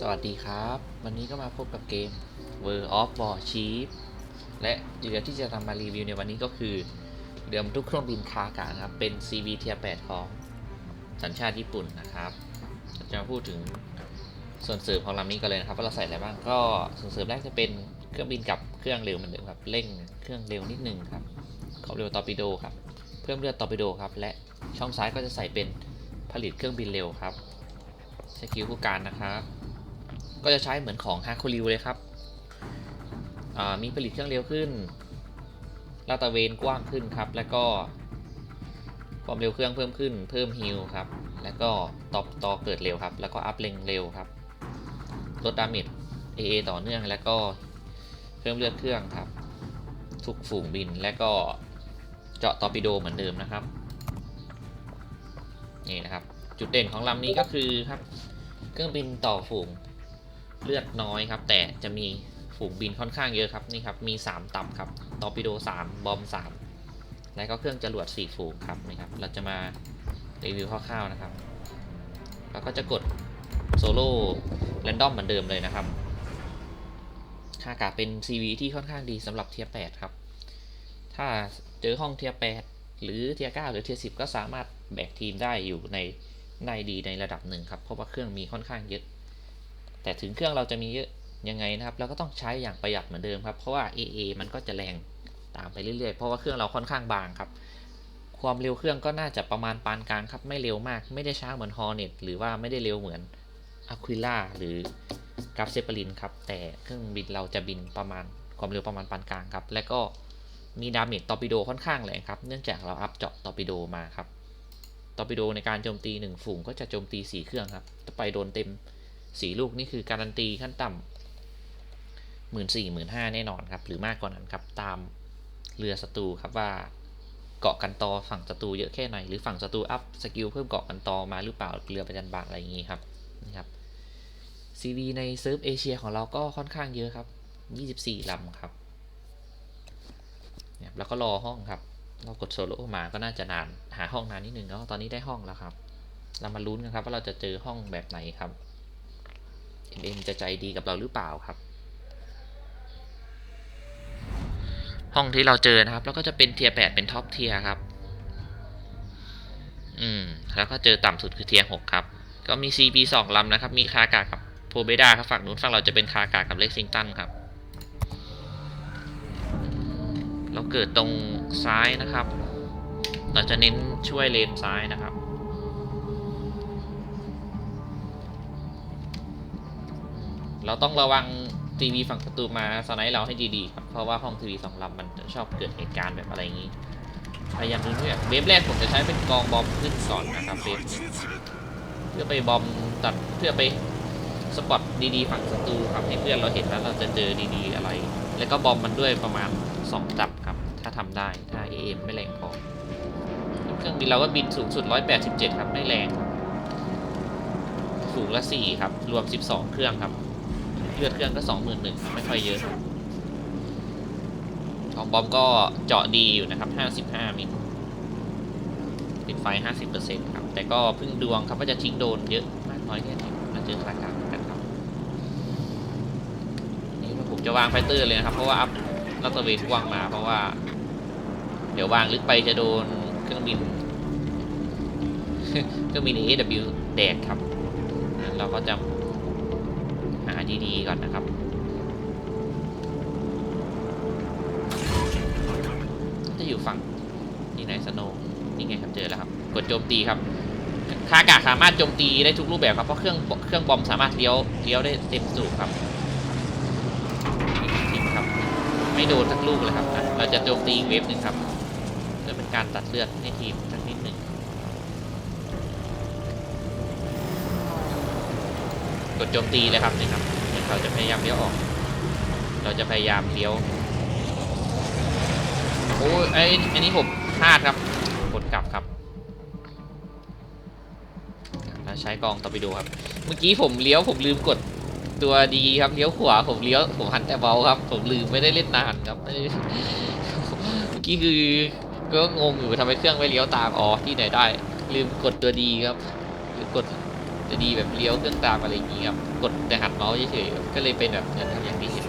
สวัสดีครับ วันนี้ก็มาพบกับเกม World of Warship และเรือที่จะนำมารีวิวในวันนี้ก็คือเรือบรรทุกเครื่องบินคาอากาศนะครับ เป็น CV เทีย8ของสัญชาติญี่ปุ่นนะครับ จะมาพูดถึงส่วนเสริมของลำนี้กันเลยนะครับว่าเราใส่อะไรบ้างก็ส่วนเสริมแรกจะเป็นเครื่องบินกับเครื่องเร็วเหมือนเดิมครับเร่งเครื่องเร็วนิดนึงครับควาเร็วตอร์ปิโดครับเพิ่มเลือดตอร์ปิโดครับและช่องซ้ายก็จะใส่เป็นผลิตเครื่องบินเร็วครับสกิลผู้การนะครับ ก็จะใช้เหมือนของฮาร์คูลิวเลยครับ มีผลิตเครื่องเร็วขึ้นลาดตะเวนกว้างขึ้นครับ แล้วก็ความเร็วเครื่องเพิ่มขึ้น เพิ่มฮิลครับ แล้วก็ตอบต่อเกิดเร็วครับ แล้วก็อัพเลงเร็วครับ ลดดาเมจ AA ต่อเนื่อง แล้วก็เพิ่มเลือดเครื่องครับ ทุกฝูงบิน และก็เจาะตอร์ปิโดเหมือนเดิมนะครับ นี่นะครับ จุดเด่นของลำนี้ก็คือครับ เครื่องบินต่อฝูง เลือดน้อยครับ แต่จะมีฝูงบินค่อนข้างเยอะครับนี่ครับ มี 3 ตับครับตอร์ปิโด 3 บอม 3 แล้วก็เครื่องจรวด 4 ฝูงครับนี่ครับ เราจะมารีวิวคร่าวๆนะครับ แล้วก็จะกดโซโล่แรนดอมเหมือนเดิมเลยนะครับ ค่าอากาศเป็น CV ที่ค่อนข้างดีสำหรับเทียร์8ครับ ถ้าเจอห้องเทียร์8หรือเทียร์9หรือเทียร์10 ก็สามารถแบกทีมได้อยู่ในในดีในระดับหนึ่งครับ เพราะว่าเครื่องมีค่อนข้างเยอะ แต่ถึงเครื่องเราจะมีเยอะยังไงนะครับ เราก็ต้องใช้อย่างประหยัดเหมือนเดิมครับ เพราะว่า AA มันก็จะแรงตามไปเรื่อยๆ เพราะว่าเครื่องเราค่อนข้างบางครับ ความเร็วเครื่องก็น่าจะประมาณปานกลางครับ ไม่เร็วมาก ไม่ได้ช้าเหมือน Hornet หรือว่าไม่ได้เร็วเหมือน Aquila หรือกราฟเซป e ลินครับ แต่เครื่องบินเราจะบินประมาณความเร็วประมาณปานกลางครับ และก็มีดาเมจตอร์ปิโดค่อนข้างแรงครับ เนื่องจากเราอัพเจาะตอร์ปิโดมาครับ ตอร์ปิโดในการโจมตี1ฝูงก็จะโจมตี 4 เครื่องครับ จะไปโดนเต็ม 4ลูกนี่คือการันตีขั้นต่ำหมื่นสี่หมื่นห้าแน่นอนครับ หรือมากกว่านั้นครับตามเรือศัตรูครับว่าเกาะกันตอฝั่งศัตรูเยอะแค่ไหนหรือฝั่งศัตรูอัพสกิลเพิ่มเกาะกันตอมาหรือเปล่าเรือประจันบานอะไรอย่างนี้ครับนี่ครับ CV ในเซิร์ฟเอเชียของเราก็ค่อนข้างเยอะครับ 24ลำครับเนี่ยแล้วก็รอห้องครับ เรากดโซโล่มาก็น่าจะนาน หาห้องนานนิดนึงแล้วตอนนี้ได้ห้องแล้วครับ เรามาลุ้นกันครับว่าเราจะเจอห้องแบบไหนครับ MM จะใจดีกับเราหรือเปล่าครับ ห้องที่เราเจอนะครับ แล้วก็จะเป็นเทียร์8เป็นท็อปเทียร์ครับ อืม แล้วก็เจอต่ำสุดคือเทียร์6ครับ ก็มี CP 2ลำนะครับ มีคากากับโพเบดาครับฝั่งนู้นฝั่งเราจะเป็นคากากับเล็กซิงตันครับเราเกิดตรงซ้ายนะครับ เราจะเน้นช่วยเลนซ้ายนะครับ เราต้องระวังทีวีฝั่งศัตรูมาสไนด์เราให้ดีๆครับ เพราะว่าห้องทีวีสองลำมันจะชอบเกิดเหตุการณ์แบบอะไรอย่างนี้ พยายามดูด้วยเวฟแรกผมจะใช้เป็นกองบอมขึ้นก่อนนะครับเวฟเพื่อไปบอมตัดเพื่อไปสปอตดีๆฝั่งศัตรูครับให้เพื่อนเราเห็นแล้วเราจะเจอดีๆอะไร แล้วก็บอมมันด้วยประมาณ2ตับครับ ถ้าทำได้ถ้า AM ไม่แรงพอเครื่องบินเราก็บินสูงสุด 187 ครับไม่แรงฝูงละ4ครับ รวม 12 เครื่องครับ เลือดเครื่องก็21,000ครับไม่ค่อยเยอะ ของบอมก็เจาะดีอยู่นะครับ55มิลติดไฟ50%ครับ แต่ก็พึ่งดวงครับว่าจะทิ้งโดนเยอะมากน้อยแค่ไหนมาเจอขากลางกันครับ นี่ผมจะวางไฟเตอร์เลยนะครับ เพราะว่าอัพลัตเตอร์เวนกว้างมา เพราะว่า เดี๋ยววางลึกไปจะโดนเครื่องบินเครื่องบิน AW แดกครับ เราก็จะ ดีๆก่อนนะครับ จะอยู่ฝั่งนี่ไหนสโนนี่ไงครับเจอแล้วครับ กดโจมตีครับคากาสามารถโจมตีได้ทุกรูปแบบครับ เพราะเครื่องเครื่องบอมสามารถเลี้ยวเลี้ยวได้เต็มสูบครับทิ้งครับ ไม่โดนสักลูกเลยครับ เราจะโจมตีเวฟหนึ่งครับ เพื่อเป็นการตัดเลือดให้ทีมสักนิดหนึ่ง กดโจมตีเลยครับนี่ครับเราจะพยายามเลี้ยวออก เราจะพยายามเลี้ยวโอ้ยไอ้อันนี้ผมพลาดครับกดกลับครับแล้วใช้กองต่อไปดูครับ เมื่อกี้ผมเลี้ยวผมลืมกดตัวดีครับเลี้ยวขวาผมเลี้ยวผมหันแต่เบาครับ ผมลืมไม่ได้เล่นนานครับ เมื่อกี้คือก็งงอยู่ทำไมเครื่องไม่เลี้ยวตามอ๋อที่ไหนได้ ลืมกดตัวดีครับลืมกด จะดีแบบเลี้ยวเครื่องตามอะไรอย่างงี้ครับ กดแต่หัดเมาส์เฉยๆก็เลยเป็นแบบนั้นครับอย่างที่เห็น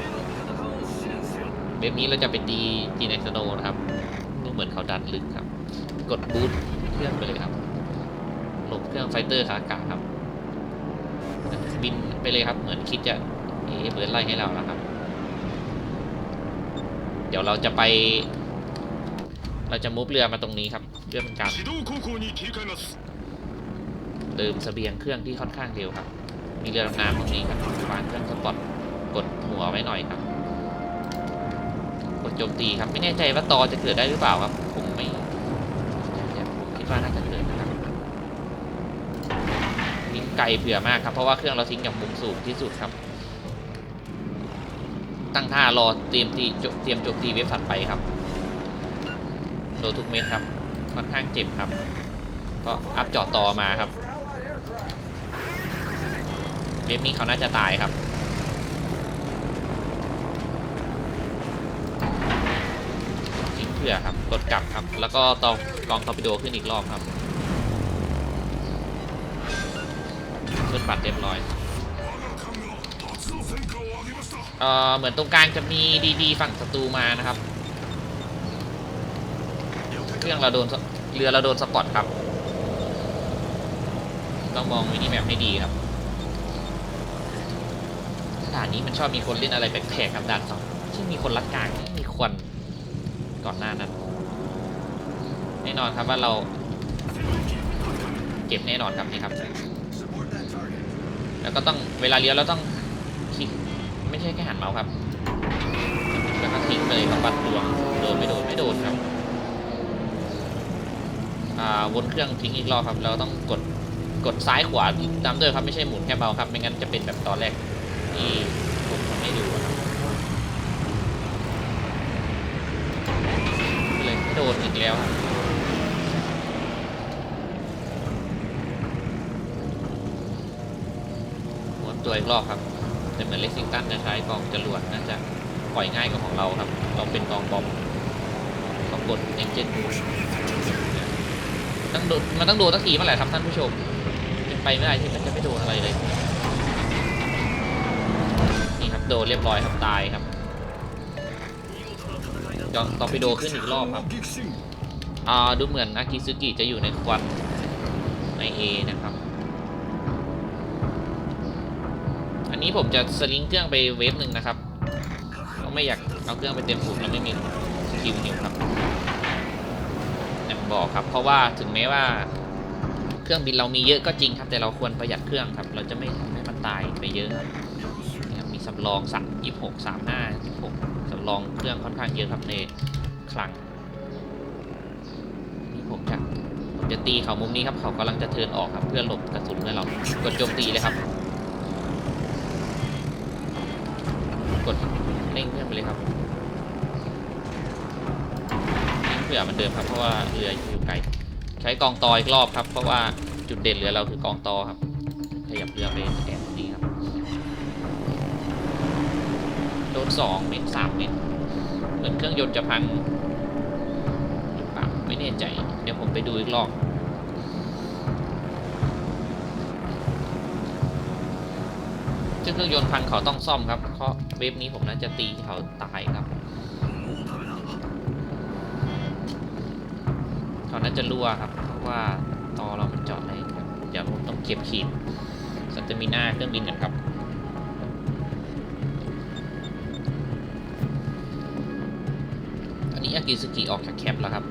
เว็บนี้เราจะไปตีจีเนสโนนะครับดูเหมือนเขาดันลึกครับ กดบูทเครื่องไปเลยครับ หลบเครื่องไฟเตอร์ขาอากาศครับ บินไปเลยครับ เหมือนคิดจะเอ๊ะเปิดไล่ให้เราแล้วครับ เดี๋ยวเราจะไป เราจะมุฟเรือมาตรงนี้ครับเพื่อเป็นการ เติมสเสบียงเครื่องที่ค่อนข้างเร็วครับ มีเรือดำน้ำตรงนี้ครับวางเครื่องสปอตกดหัวไว้หน่อยครับ กดโจมตีครับไม่แน่ใจว่าตอจะเกิดได้หรือเปล่าครับ ผมไม่ผมคิดว่าน่าจะเกิดนะครับทิ้งไกลเผื่อมากครับ เพราะว่าเครื่องเราทิ้งอย่างมุมสูงที่สุดครับ ตั้งท่ารอเตรียมตีเตรียมโจมตีเว็บถัดไปครับโดนทุกเม็ดครับค่อนข้างเจ็บครับ ก็อัพเจาะต่อมาครับ เวฟนี้เขาน่าจะตายครับ ทิ้งเพื่อครับ กดกลับครับ แล้วก็ตองกองทอร์ปิโดขึ้นอีกรอบครับขึ้นปัดเรียบร้อยเอ่อเหมือนตรงกลางจะมีดีๆฝั่งศัตรูมานะครับ เครื่องเราโดนเรือเราโดนสปอตครับ ต้องมองวินิแมปให้ดีครับ ด่านนี้มันชอบมีคนเล่นอะไรแปลกๆครับด่านสองที่มีคนรัดกลางที่มีควันก่อนหน้านั้นแน่นอนครับว่าเราเก็บแน่นอนครับนี่ครับ แล้วก็ต้องเวลาเลี้ยวเราต้องคลิกไม่ใช่แค่หันเมาส์ครับแล้วก็ทิ้งไปเลยครับบัตรดวงโดนไม่โดนไม่โดนครับอ่าวนเครื่องทิ้งอีกรอบครับ เราต้องกดกดซ้ายขวาตามด้วยครับไม่ใช่หมุนแค่เบาครับไม่งั้นจะเป็นแบบตอนแรก ที่ผมทำให้ดูครับเลยไม่โดนอีกแล้วม้วนตัวอีกรอบครับ แต่เหมือนเล็กซิงตันจะใช้กองจรวดน่าจะปล่อยง่ายกว่าของเราครับ เราเป็นกองบอมต้องกดเอนจินต้องโดนมันต้องโดนสักทีเมื่อไหร่ครับท่านผู้ชมเป็นไปไม่ได้ที่มันจะไม่โดนอะไรเลย นี่ครับโดเรียบร้อยครับตายครับจองตอไปโดขึ้นอีกรอบครับอ่าดูเหมือนอากิซุกิจะอยู่ในควันในเอนะครับ อันนี้ผมจะสลิงเครื่องไปเวฟหนึ่งนะครับก็ไม่อยากเอาเครื่องไปเต็มปุ่มแล้วไม่มีคิวนิวครับอย่างบอกครับ เพราะว่าถึงแม้ว่าเครื่องบินเรามีเยอะก็จริงครับ แต่เราควรประหยัดเครื่องครับ เราจะไม่ทำให้มันตายไปเยอะครับำรองสามยี่หกสามห้าหกสำรองเครื่องค่อนข้างเยอะครับในคลังนี่ผมจะผมจะตีเขามุมนี้ครับเขากำลังจะเทินออกครับ เพื่อหลบกระสุนเพื่อเรากดโจมตีเลยครับ กดเร่งเครื่องไปเลยครับเผื่อมันเดิมครับเพราะว่าเรืออยู่ไกลใช้กองตออีกรอบครับ เพราะว่าจุดเด่นเรือเราคือกองตอครับ ขยับเรือไปแอบ โดนสองเมตรสามเมตรเหมือนเครื่องยนต์จะพังหรือเปล่าไม่แน่ใจ เดี๋ยวผมไปดูอีกรอบซึ่งเครื่องยนต์พังเขาต้องซ่อมครับ เพราะเวฟนี้ผมน่าจะตีเขาตายครับ เขาน่าจะรั่วครับ เพราะว่าตอเรามันเจอดเลยครับ เดี๋ยวผมต้องเก็บขีดสัตมิน่าเครื่องบินกันครับ กิสกิออกจากแคมป์แล้วครับ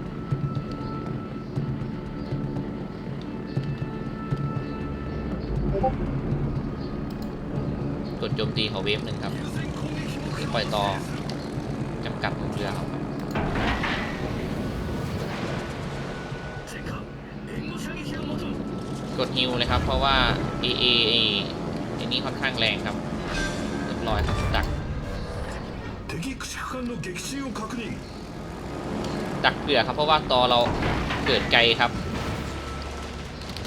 กดโจมตีเขาเวฟหนึ่งครับที่ปล่อยต่อจำกัดของเรือเขาครับ กดฮิวเลยครับ เพราะว่า AA ไอ้ไอ้นี่ค่อนข้างแรงครับเรียบร้อยครับดัก 敵駆逐艦の撃沈を確認 ดักเผื่อครับเพราะว่าตอเราเกิดไกลครับ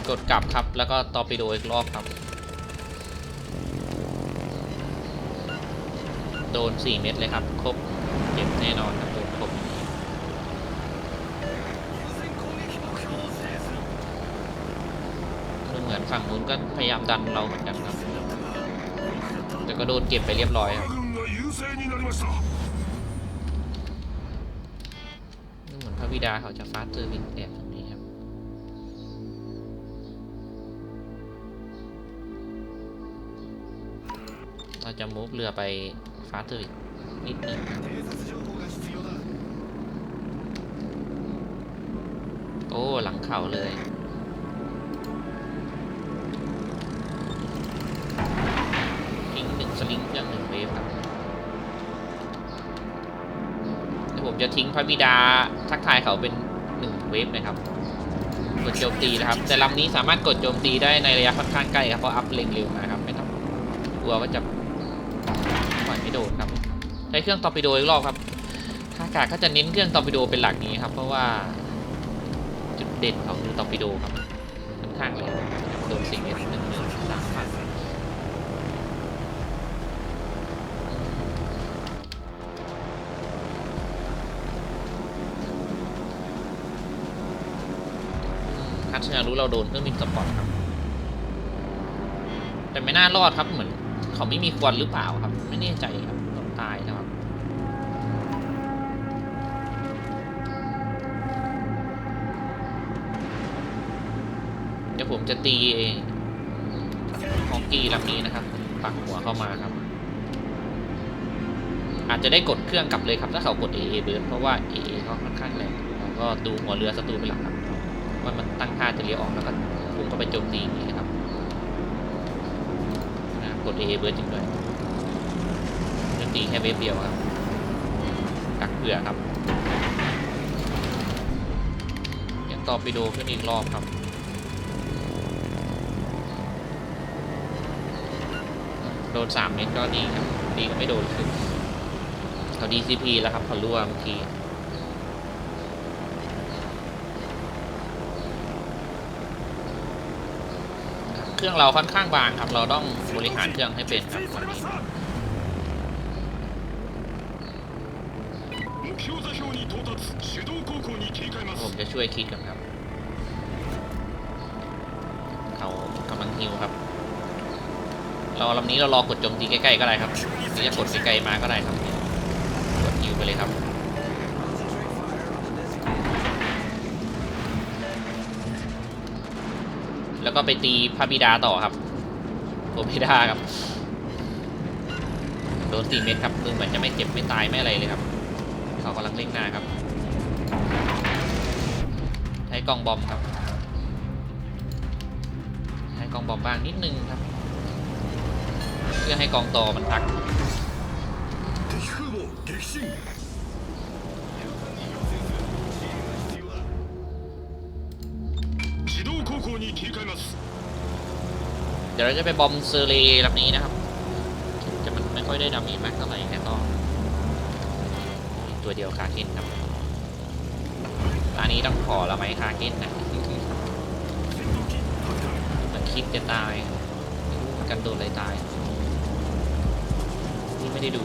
กดกลับครับแล้วก็ตอร์ปิโดอีกรอบครับ โดน 4 เม็ดเลยครับ ครบเจ็บแน่นอนครับโดนครบดูเหมือนฝั่งนู้นก็พยายามดันเราเหมือนกันครับ แต่ก็โดนเก็บไปเรียบร้อยครับ บิดาเขาจะฟาสเตอร์วิ่แตกรงนี้ครับ เราจะมุฟเรือไปฟาสเตอร์วิ่งนิดนึงโอ้ หลังเขาเลยทิ้งหนึ่งสลิงยังหนึ่งเวฟครับ ผมจะทิ้งพระบิดาทักทายเขาเป็นหนึ่งเวฟนะครับ กดโจมตีนะครับ แต่ลำนี้สามารถกดโจมตีได้ในระยะค่อนข้างใกล้ครับเพราะอัพเร็งเร็วนะครับ ไม่ต้องกลัวว่าจะปล่อยไม่โดนครับ ใช้เครื่องตอร์ปิโดอีกรอบครับทากาก็จะเน้นเครื่องตอร์ปิโดเป็นหลักนี้ครับ เพราะว่าจุดเด่นของตอร์ปิโดครับค่อนข้างแรงโดนสิ่งนึ่ รู้เราโดนเครื่องบินสปอร์ตครับ แต่ไม่น่ารอดครับเหมือน เขาไม่มีควันหรือเปล่าครับ ไม่แน่ใจครับต้องตายแล้วครับเดี๋ยวผมจะตีฮอกกี้ลำนี้นะครับปักหัวเข้ามาครับ อาจจะได้กดเครื่องกลับเลยครับถ้าเขากด AA เบิร์ดเพราะว่า AA เขาค่อนข้างแรงแล้วก็ดูหัวเรือศัตรูเป็นหลักครับ ว่ามันตั้งท่าจะเลี้ยวออกแล้วก็พุ่งเข้าไปโจมตีอย่างนี้นะครับนะกด AA เบิร์ดจริงด้วยจะตีแค่เวฟเดียวครับกักเผื่อครับยังต่อไปดูขึ้นอีกรอบครับโดนสามเม็ดก็ดีครับดีก็ไม่โดนขึ้นเขา DCP แล้วครับเขารั่วเมื่อกี้ครับ เครื่องเราค่อนข้างบางครับ เราต้องบริหารเครื่องให้เป็นครับวันนี้ผมจะช่วยคิดกันครับ เขากำลังฮิวครับ เราลำนี้เรารอกดจมตีใกล้ๆก็ได้ครับนี่จะกดใกล้ๆมาก็ได้ครับ กดฮิวไปเลยครับ ก็ไปตีพระบิดาต่อครับตัวบิดาครับ โดนสี่เม็ดครับมือเหมือนจะไม่เจ็บไม่ตายไม่อะไรเลยครับ เขากำลังเร่งหน้าครับ ใช้กล่องบอมครับ ใช้กล่องบอมบ้างนิดนึงครับ เพื่อให้กองต่อมันพัก เดี๋ยวเราจะไปบอมเซเรีลำนี้นะครับจะมันไม่ค่อยได้ดามีมากเท่าไหร่แค่ก็ตัวเดียวคาเก้นครับตานนี้ต้องขอละไหมคาเก้นนะมันคิดจะตายกันโดนเลยตายนี่ไม่ได้ดู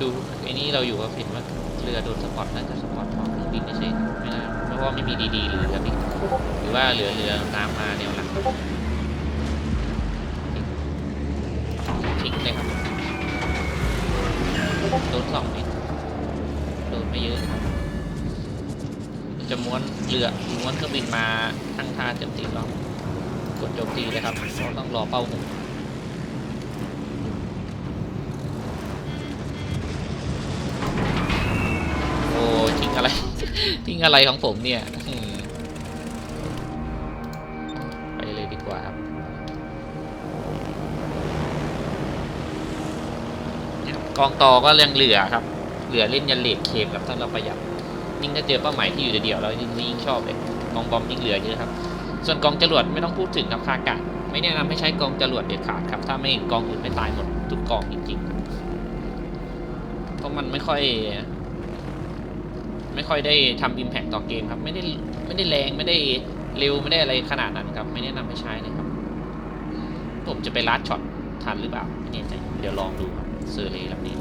ดูไอ้นี่เราอยู่ก็เห็นว่าเรือโดนสปอตน่าจะสปอตของเครื่องบินไม่ใช่ไม่ได้เพราะว่าไม่มีดีๆหรือเรือหรือว่าเหลือเรือน้ำมาแนวหลัง ทิ้งเลยครับ โดนสองเมตรโดนไม่เยอะครับ จะม้วนเรือม้วนเครื่องบินมาทั้งท่าเต็มตีรอบกดโจมตีเลยครับเราต้องรอเป้าหุงโอ้ทิ้งอะไร ทิ้งอะไรของผมเนี่ย กองต่อก็ยังเหลือครับ เหลือเล่นยันเลดเคมครับถ้าเราประหยัดยิ่งถ้าเจอเป้าหมายที่อยู่เดียวเรายิ่งยิ่งชอบเลยกองบอมยิ่งเหลือเยอะครับ ส่วนกองจรวดไม่ต้องพูดถึงครับคากะไม่แนะนำให้ใช้กองจรวดเด็ดขาดครับ ถ้าไม่กองอื่นไม่ตายหมดทุกกองจริงๆเพราะมันไม่ค่อย ไม่ค่อยได้ทำอิมแพคต่อเกมครับ ไม่ได้ไม่ได้แรงไม่ได้เร็วไม่ได้อะไรขนาดนั้นครับ ไม่แนะนำให้ใช้เลยครับ ผมจะไปลัดช็อตทันหรือเปล่าไม่แน่ใจเดี๋ยวลองดูครับ ซื้อเลยลำนี้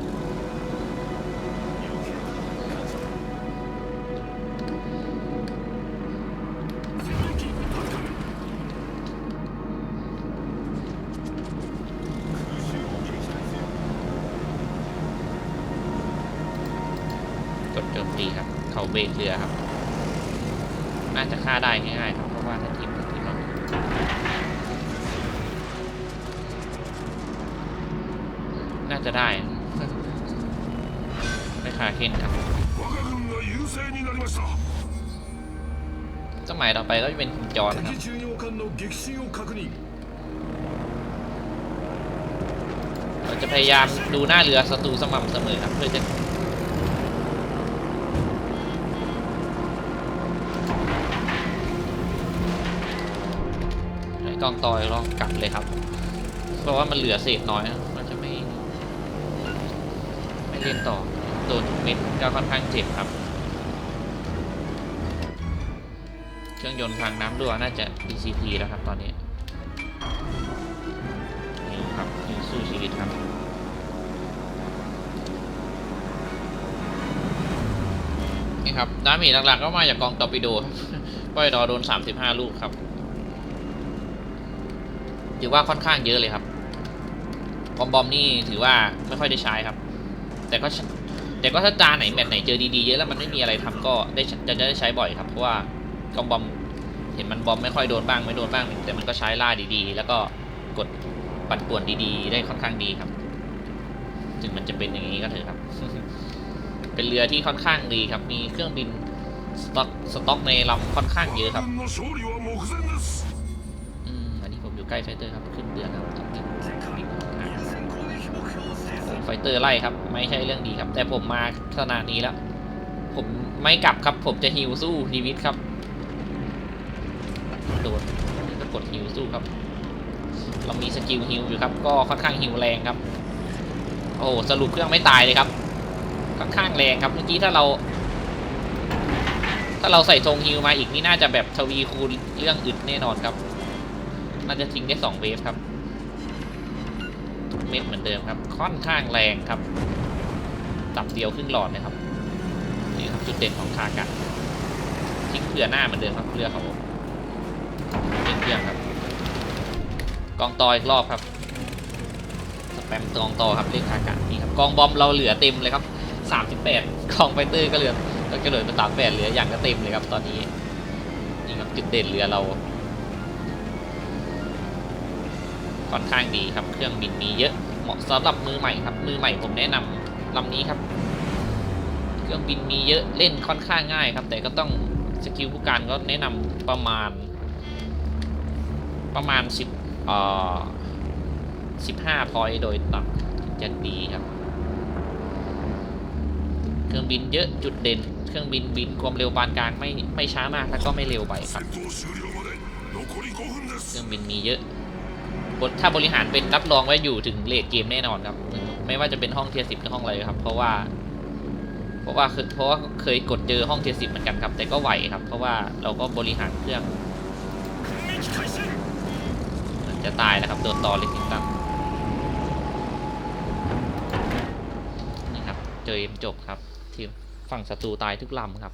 กดโจมตีครับ เขาเบรกเรือครับ น่าจะฆ่าได้ง่ายๆครับ เพราะว่าถ้าทีมทีมเรา จะได้ไม่คาเคนครับสมายต่อไปก็จะเป็นคุณจอนครับเราจะพยายามดูหน้าเรือศัตรูสม่ำเสมอครับเพื่อจะกองตอยลองกับเลยครับ เพราะว่ามันเหลือเศษน้อย เล่นต่อโดนทุกเม็ดก็ค่อนข้างเจ็บครับ เครื่องยนต์ทางน้ำรั่วน่าจะ DCP แล้วครับตอนนี้นี่ครับยิงสู้ชีวิตครับนี่ครับดาเมจหลักๆก็มาจากกองตอร์ปิโดครับปล่อยดอโดน 35 ลูกครับถือว่าค่อนข้างเยอะเลยครับบอมบอมนี่ถือว่าไม่ค่อยได้ใช้ครับ แต่ก็แต่ก็ถ้าจานไหนแมทไหนเจอดีๆเยอะแล้วมันไม่มีอะไรทำก็ได้จะได้ใช้บ่อยครับเพราะว่ากองบอมเห็นมันบอมไม่ค่อยโดนบ้างไม่โดนบ้าง แต่มันก็ใช้ล่าดีๆ แล้วก็กดปัดป่วนดีๆ ได้ค่อนข้างดีครับ ถึงมันจะเป็นอย่างนี้ก็เถอะครับ เป็นเรือที่ค่อนข้างดีครับ มีเครื่องบินสต็อกสต็อกในลำค่อนข้างเยอะครับอันนี้ผมอยู่ใกล้ไฟเตอร์ครับขึ้นเรือครับ ไฟเตอร์ไล่ครับ ไม่ใช่เรื่องดีครับ แต่ผมมาขนาดนี้แล้ว ผมไม่กลับครับ ผมจะฮิวสู้ชีวิตครับ โดนก็กดฮิวสู้ครับ เรามีสกิลฮิวอยู่ครับ ก็ค่อนข้างฮิวแรงครับ โอ้สรุปเครื่องไม่ตายเลยครับ ค่อนข้างแรงครับ เมื่อกี้ถ้าเรา ถ้าเราใส่ธงฮิวมาอีกนี่น่าจะแบบทวีคูณเรื่องอึดแน่นอนครับ น่าจะทิ้งได้สองเวฟครับ ม็ดเหมือนเดิมครับ ค่อนข้างแรงครับ ตับเดียวครึ่งหลอดนะครับนี่ครับจุดเด่นของคากันทิ้งเผื่อหน้าเหมือนเดิมครับเรือเขาเป็นเครื่องครับ กองตออีกรอบครับสแปมกองตอครับเล่นคากันนี่ครับกองบอมเราเหลือเต็มเลยครับสามสิบแปดกองไฟเตอร์ก็เหลือก็เหลือเป็นสามแปดเหลืออย่างก็เต็มเลยครับตอนนี้นี่ครับจุดเด่นเรือเราค่อนข้างดีครับเครื่องบินมีเยอะ เหมาะสำหรับมือใหม่ครับ มือใหม่ผมแนะนำลำนี้ครับ เครื่องบินมีเยอะเล่นค่อนข้างง่ายครับ แต่ก็ต้องสกิลผู้การก็แนะนำประมาณ ประมาณ10เอ่อ15พอยโดยต่ำจะดีครับ เครื่องบินเยอะจุดเด่น เครื่องบินบินความเร็วปานกลางไม่ไม่ช้ามากแล้วก็ไม่เร็วไปครับ เครื่องบินมีเยอะ ถ้าบริหารเป็นรับรองไว้อยู่ถึงเลทเกมแน่นอนครับ ไม่ว่าจะเป็นห้องเทียสิบหรือห้องอะไรครับ เพราะว่า เพราะว่าคือเพราะว่าเคยกดเจอห้องเทียสิบเหมือนกันครับ แต่ก็ไหวครับ เพราะว่าเราก็บริหารเครื่องจะตายแล้วครับโดนต่อเลสิตัมนี่ครับเจอเอ็มจบครับทีมฝั่งศัตรูตายทุกลำครับ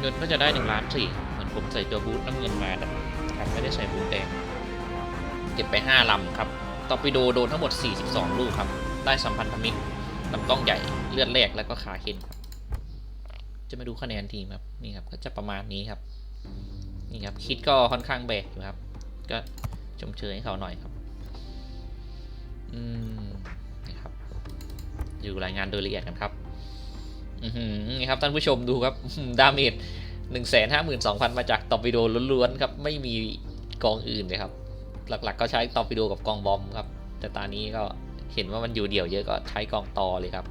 เงินก็จะได้หนึ่งล้านสี่เหมือนผมใส่ตัวบูทน้ำเงินมานะ ครับไม่ได้ใส่บูแดงเก็บไป 5ลำครับตอร์ปิโดโดนทั้งหมด 42 ลูกครับ ได้สัมพันธมิตรลำกล้องใหญ่เลือดแรกแล้วก็ขาเข็นครับ จะมาดูคะแนนทีมครับนี่ครับก็จะประมาณนี้ครับนี่ครับคิดก็ค่อนข้างแบกอยู่ครับ ก็ชมเชยให้เขาหน่อยครับอืมนี่ครับ อยู่รายงานโดยละเอียดกันครับ อือนี่ครับท่านผู้ชมดูครับดาเมจ หนึ่งแสนห้าหมื่นสองพันมาจากตอร์ปิโดล้วนๆครับ ไม่มีกองอื่นเลยครับ หลักๆก็ใช้ตอร์ปิโดกับกองบอมครับ แต่ตอนนี้ก็เห็นว่ามันอยู่เดี่ยวเยอะก็ใช้กองตอเลยครับ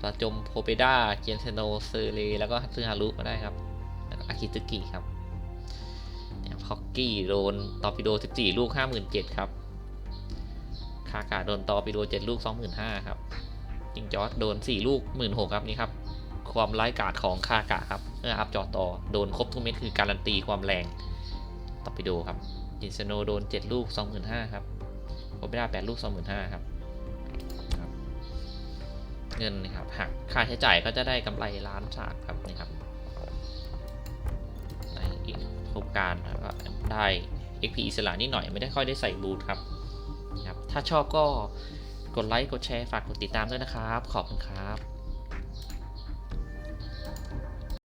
ปลาจมโพเปด้าเกียนเทโนเซเลแล้วก็ซึฮารุมาได้ครับแล้วก็อากิซึกิครับฮอกกี้โดนตอร์ปิโด 14 ลูก 57,000 ครับ คากาโดนตอร์ปิโด 7 ลูก 25,000 ครับ จิงจอร์ดโดน 4 ลูก 1 6 0 0ครับ นี่ครับ ความไร้กาดของคากะครับเมื่ออัพจอต่อโดนครบทุกเม็ดคือการันตีความแรงต่อร์ปิโดครับจินเซโนโดน 7 ลูก 25,000ครับโอเปร่า8ลูก 25,000ครับครับเงินนะครับหักค่าใช้จ่ายก็จะได้กำไรล้านสามครับนี่ครับในอีกโครงการแล้วก็ได้ XP อิสระนิดหน่อยไม่ได้ค่อยได้ใส่บูทครับนะครับ ถ้าชอบก็กดไลค์ กดแชร์ ฝากกดติดตามด้วยนะครับ ขอบคุณครับ